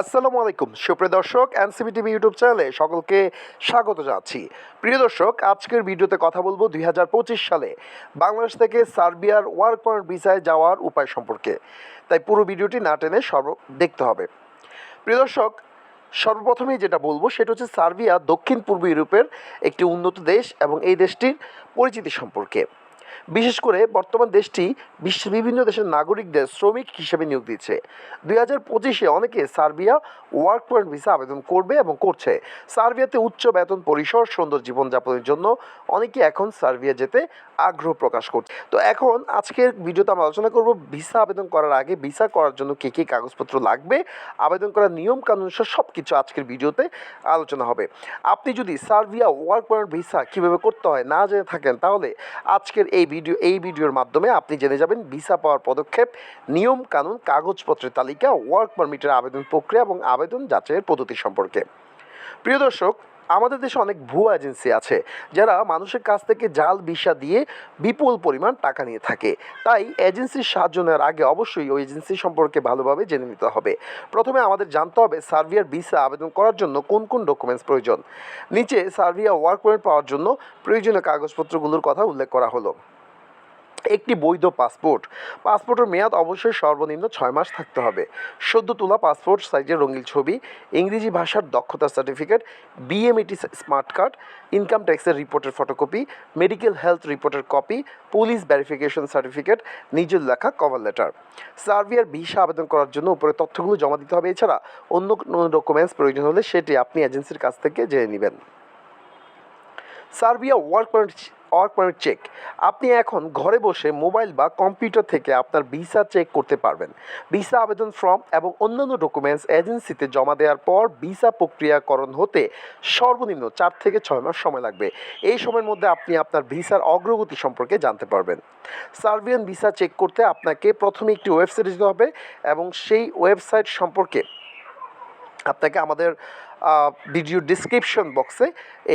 আসসালামু আলাইকুম। সুপ্রিয় দর্শক এনসিবি টিভি ইউটিউব চ্যানেলে সকলকে স্বাগত জানাচ্ছি। প্রিয় দর্শক, আজকের ভিডিওতে কথা বলব দুই হাজার পঁচিশ সালে বাংলাদেশ থেকে সার্বিয়ার ওয়ার্ক পয়েন্ট ভিসায় যাওয়ার উপায় সম্পর্কে। তাই পুরো ভিডিওটি না টেনে সর্ব দেখতে হবে। প্রিয় দর্শক, সর্বপ্রথমেই যেটা বলব সেটা হচ্ছে সার্বিয়া দক্ষিণ পূর্ব ইউরোপের একটি উন্নত দেশ এবং এই দেশটির পরিচিতি সম্পর্কে। বিশেষ করে বর্তমান দেশটি বিশ্বের বিভিন্ন দেশের নাগরিকদের শ্রমিক হিসেবে নিয়োগ দিচ্ছে। দুই হাজার পঁচিশে অনেকে সার্বিয়া ওয়ার্ক পয়েন্ট ভিসা আবেদন করবে এবং করছে। সার্বিয়াতে উচ্চ বেতন, পরিসর, সুন্দর জীবনযাপনের জন্য অনেকে এখন সার্বিয়া যেতে আগ্রহ প্রকাশ করছে। তো এখন আজকের ভিডিওতে আমরা আলোচনা করব ভিসা আবেদন করার আগে ভিসা করার জন্য কী কী কাগজপত্র লাগবে, আবেদন করার নিয়ম কানুন সব কিছু আজকের ভিডিওতে আলোচনা হবে। আপনি যদি সার্বিয়া ওয়ার্ক পয়েন্ট ভিসা কীভাবে করতে হয় না জেনে থাকেন তাহলে আজকের এই ভিডিও, এই ভিডিওর মাধ্যমে আপনি জেনে যাবেন ভিসা পাওয়ার পদক্ষেপ, নিয়ম কানুন, কাগজপত্রের তালিকা, ওয়ার্ক পারমিটের আবেদন প্রক্রিয়া এবং আবেদন যাচাইয়ের পদ্ধতি সম্পর্কে। প্রিয় দর্শক, আমাদের দেশে অনেক ভুয়া এজেন্সি আছে যারা মানুষের কাছ থেকে জাল ভিসা দিয়ে বিপুল পরিমাণ টাকা নিয়ে থাকে। তাই এজেন্সির সাহায্য নেওয়ার আগে অবশ্যই ওই এজেন্সি সম্পর্কে ভালোভাবে জেনে নিতে হবে। প্রথমে আমাদের জানতে হবে সার্বিয়ার ভিসা আবেদন করার জন্য কোন কোন ডকুমেন্টস প্রয়োজন। নিচে সার্বিয়া ওয়ার্ক পাওয়ার জন্য প্রয়োজনীয় কাগজপত্রগুলোর কথা উল্লেখ করা হলো। একটি বৈধ পাসপোর্ট। পাসপোর্টের মেয়াদ অবশ্যই সর্বনিম্ন ছয় মাস থাকতে হবে। সদ্য তোলা পাসপোর্ট সাইজের রঙিন ছবি, ইংরেজি ভাষার দক্ষতা certificate BMET smart card income ট্যাক্সের রিপোর্টের ফটোকপি মেডিকেল হেলথ রিপোর্টের কপি পুলিশ ভেরিফিকেশন সার্টিফিকেট নিজের লেখা কভার লেটার সার্বিয়ার ভিসা আবেদন করার জন্য উপরে তথ্যগুলো জমা দিতে হবে। এছাড়া অন্য কোনো ডকুমেন্টস প্রয়োজন হলে সেটি আপনি এজেন্সির কাছ থেকে জেনে নেবেন। Serbia work point work point check আপনি এখন ঘরে বসে মোবাইল বা কম্পিউটার থেকে আপনার ভিসা চেক করতে পারবেন। ভিসা আবেদন ফর্ম এবং অন্যান্য ডকুমেন্টস এজেন্সিতে জমা দেওয়ার পর ভিসা প্রক্রিয়াকরণ হতে সর্বনিম্ন চার থেকে ছয় মাস সময় লাগবে। এই সময়ের মধ্যে আপনি আপনার ভিসার অগ্রগতি সম্পর্কে জানতে পারবেন। সার্বিয়ান ভিসা চেক করতে আপনাকে প্রথমে একটি ওয়েবসাইট যেতে হবে এবং সেই ওয়েবসাইট সম্পর্কে আপনাকে আমাদের ভিডিও ডিসক্রিপশন বক্সে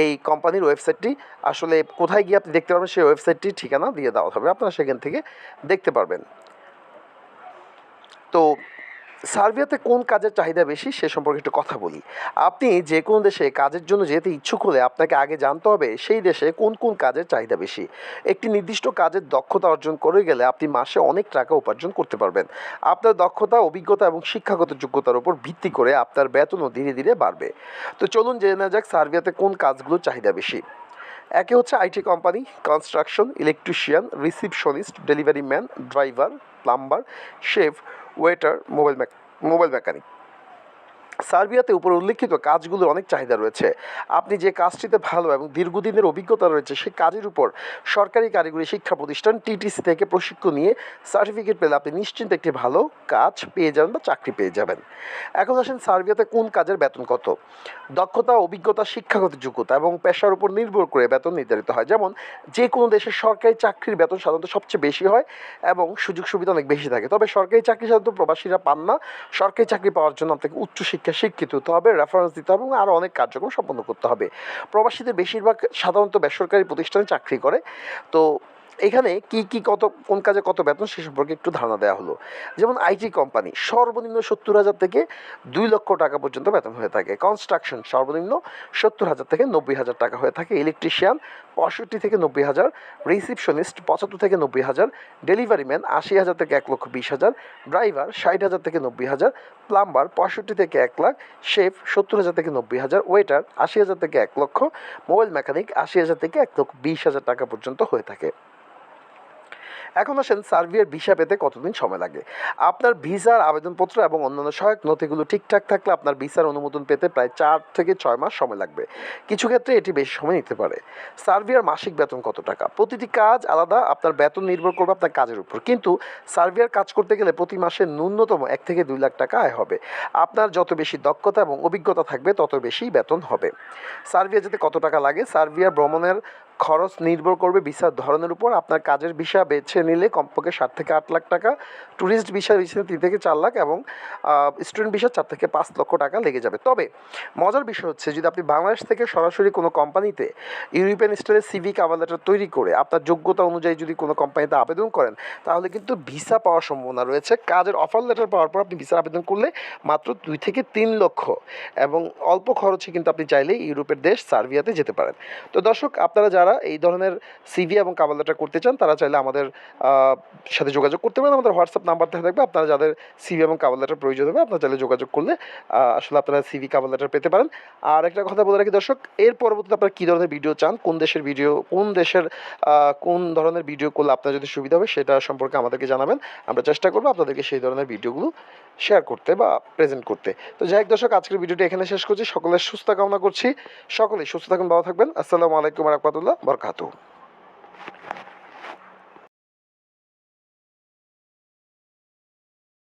এই কোম্পানির ওয়েবসাইটটি আসলে কোথায় গিয়ে আপনি দেখতে পারবেন সেই ওয়েবসাইটটি ঠিকানা দিয়ে দেওয়া হবে। আপনারা সেখান থেকে দেখতে পারবেন। তো সার্বিয়াতে কোন কাজের চাহিদা বেশি সে সম্পর্কে একটু কথা বলি। আপনি যে কোনো দেশে কাজের জন্য যেতে ইচ্ছুক হলে আপনাকে আগে জানতে হবে সেই দেশে কোন কোন কাজের চাহিদা বেশি। একটি নির্দিষ্ট কাজের দক্ষতা অর্জন করে গেলে আপনি মাসে অনেক টাকা উপার্জন করতে পারবেন। আপনার দক্ষতা, অভিজ্ঞতা এবং শিক্ষাগত যোগ্যতার উপর ভিত্তি করে আপনার বেতনও ধীরে ধীরে বাড়বে। তো চলুন জেনে নেওয়া যাক সার্বিয়াতে কোন কাজগুলোর চাহিদা বেশি। একে হচ্ছে IT company, construction, electrician, receptionist, delivery man, driver, plumber, chef waiter mobile mobile mechanic সার্বিয়াতে উপর উল্লেখিত কাজগুলোর অনেক চাহিদা রয়েছে। আপনি যে কাজটিতে ভালো এবং দীর্ঘদিনের অভিজ্ঞতা রয়েছে সেই কাজের উপর সরকারি কারিগরি শিক্ষা প্রতিষ্ঠান টিটিসি থেকে প্রশিক্ষণ নিয়ে সার্টিফিকেট পেলে আপনি নিশ্চিন্ত একটি ভালো কাজ পেয়ে যাবেন বা চাকরি পেয়ে যাবেন। এখন আসেন সার্বিয়াতে কোন কাজের বেতন কত? দক্ষতা, অভিজ্ঞতা, শিক্ষাগত যোগ্যতা এবং পেশার উপর নির্ভর করে বেতন নির্ধারিত হয়। যেমন যে কোনো দেশের সরকারি চাকরির বেতন সাধারণত সবচেয়ে বেশি হয় এবং সুযোগ সুবিধা অনেক বেশি থাকে। তবে সরকারি চাকরি সাধারণত প্রবাসীরা পান না। সরকারি চাকরি পাওয়ার জন্য আপনাকে উচ্চশিক্ষা শিক্ষিত হতে হবে রেফারেন্স দিতে হবে এবং আরও অনেক কার্যক্রম সম্পন্ন করতে হবে। প্রবাসীদের বেশিরভাগ সাধারণত বেসরকারি প্রতিষ্ঠানে চাকরি করে। তো এখানে কি কি, কত, কোন কাজে কত বেতন সে সম্পর্কে একটু ধারণা দেওয়া হলো। যেমন আইটি কোম্পানি, সর্বনিম্ন সত্তর হাজার থেকে দুই লক্ষ টাকা পর্যন্ত বেতন হয়ে থাকে। কনস্ট্রাকশন সর্বনিম্ন সত্তর হাজার থেকে নব্বই হাজার টাকা হয়ে থাকে। ইলেকট্রিশিয়ান পঁয়ষট্টি থেকে নব্বই হাজার, রিসিপশনিস্ট পঁচাত্তর থেকে নব্বই হাজার, ডেলিভারি ম্যান আশি হাজার থেকে এক লক্ষ বিশ হাজার, ড্রাইভার ষাট হাজার থেকে নব্বই হাজার, প্লাম্বার পঁয়ষট্টি থেকে এক লাখ, শেফ সত্তর হাজার থেকে নব্বই হাজার, ওয়েটার আশি হাজার থেকে এক লক্ষ, মোবাইল মেকানিক আশি হাজার থেকে এক লক্ষ বিশ হাজার টাকা পর্যন্ত হয়ে থাকে। এখন আসেন সার্বিয়ার ভিসা পেতে কতদিন সময় লাগে? আপনার ভিসার আবেদনপত্র এবং অন্যান্য সহায়ক নথিগুলো ঠিকঠাক থাকলে আপনার ভিসার অনুমোদন পেতে প্রায় চার থেকে ছয় মাস সময় লাগবে। কিছু ক্ষেত্রে এটি বেশি সময় নিতে পারে। সার্বিয়ার মাসিক বেতন কত টাকা? প্রতিটি কাজ আলাদা, আপনার বেতন নির্ভর করবে আপনার কাজের উপর। কিন্তু সার্বিয়ার কাজ করতে গেলে প্রতি মাসে ন্যূনতম এক থেকে দুই লাখ টাকা আয় হবে। আপনার যত বেশি দক্ষতা এবং অভিজ্ঞতা থাকবে, তত বেশি বেতন হবে। সার্বিয়া যেতে কত টাকা লাগে? সার্বিয়া ভ্রমণের খরচ নির্ভর করবে ভিসার ধরনের উপর। আপনার কাজের ভিসা বেছে নিলে কমপক্ষে সাত থেকে আট লাখ টাকা ট্যুরিস্ট ভিসা বেছে তিন থেকে চার লাখ এবং স্টুডেন্ট ভিসা চার থেকে পাঁচ লক্ষ টাকা লেগে যাবে। তবে মজার বিষয় হচ্ছে, যদি আপনি বাংলাদেশ থেকে সরাসরি কোনো কোম্পানিতে ইউরোপিয়ান স্টাইলের সিভি কাভার লেটার তৈরি করে আপনার যোগ্যতা অনুযায়ী যদি কোনো কোম্পানিতে আবেদন করেন, তাহলে কিন্তু ভিসা পাওয়ার সম্ভাবনা রয়েছে। কাজের অফার লেটার পাওয়ার পর আপনি ভিসার আবেদন করলে মাত্র দুই থেকে তিন লক্ষ এবং অল্প খরচে কিন্তু আপনি চাইলে ইউরোপের দেশ সার্বিয়াতে যেতে পারেন। তো দর্শক, আপনারা যারা এই ধরনের সিভি এবং কাভার লেটার করতে চান, তারা চাইলে আমাদের সাথে যোগাযোগ করতে পারেন। আমাদের হোয়াটসঅ্যাপ নাম্বার থাকবে। আপনারা যাদের সিভি এবং কাভার লেটার প্রয়োজন হবে, আপনারা চাইলে যোগাযোগ করলে আসলে আপনারা সিভি কাভার লেটার পেতে পারেন। আর একটা কথা বলে রাখি দর্শক, এর পরবর্তীতে আপনারা কী ধরনের ভিডিও চান, কোন দেশের ভিডিও কোন দেশের কোন ধরনের ভিডিও করলে আপনার যদি সুবিধা হবে, সেটা সম্পর্কে আমাদেরকে জানাবেন। আমরা চেষ্টা করব আপনাদেরকে সেই ধরনের ভিডিওগুলো শেয়ার করতে বা প্রেজেন্ট করতে। তো যাই হোক দর্শক, আজকের ভিডিওটি এখানে শেষ করছি। সকলের সুস্থ কামনা করছি। সকলেই সুস্থ থাকুন, ভালো থাকবেন। আসসালামু আলাইকুম রহমতুল্লাহ। বরকাতু